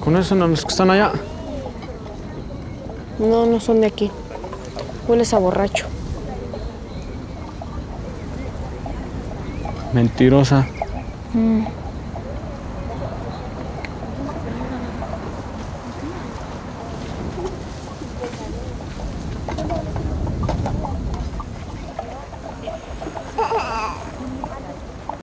Con eso no los que están allá. No, no son de aquí. Hueles a borracho. Mentirosa. Mm.